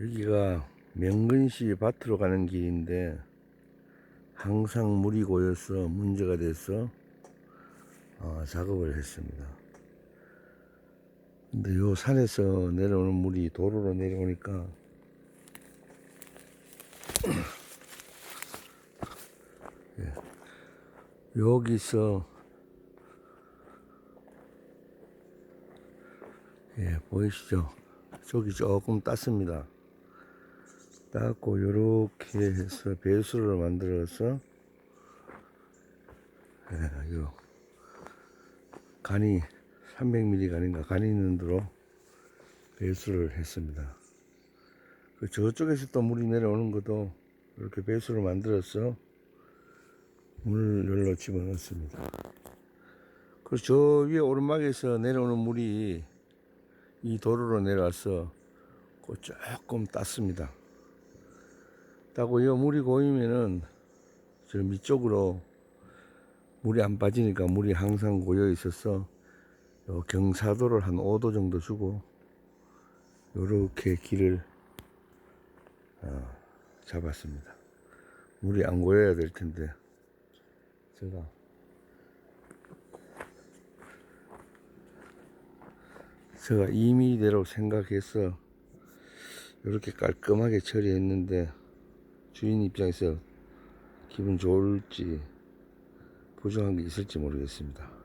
여기가 명근시 밭으로 가는 길인데 항상 물이 고여서 문제가 돼서 어, 작업을 했습니다. 근데 요 산에서 내려오는 물이 도로로 내려오니까 예, 여기서 예, 보이시죠? 저기 조금 땄습니다. 땄고 요렇게 해서 배수를 만들어서 예, 요 간이 300mm 간인가 간이 있는 대로 배수를 했습니다. 그 저쪽에서 또 물이 내려오는 것도 이렇게 배수를 만들어서 물을 열로 집어넣습니다. 그리고 저 위에 오르막에서 내려오는 물이 이 도로로 내려와서 그 조금 땄습니다. 따고 이 물이 고이면은 저 밑쪽으로 물이 안 빠지니까 물이 항상 고여 있어서 요 경사도를 한 5도 정도 주고 요렇게 길을 어, 잡았습니다. 물이 안 고여야 될 텐데 제가 제가 임의대로 생각해서 이렇게 깔끔하게 처리했는데 주인 입장에서 기분 좋을지 부정한 게 있을지 모르겠습니다.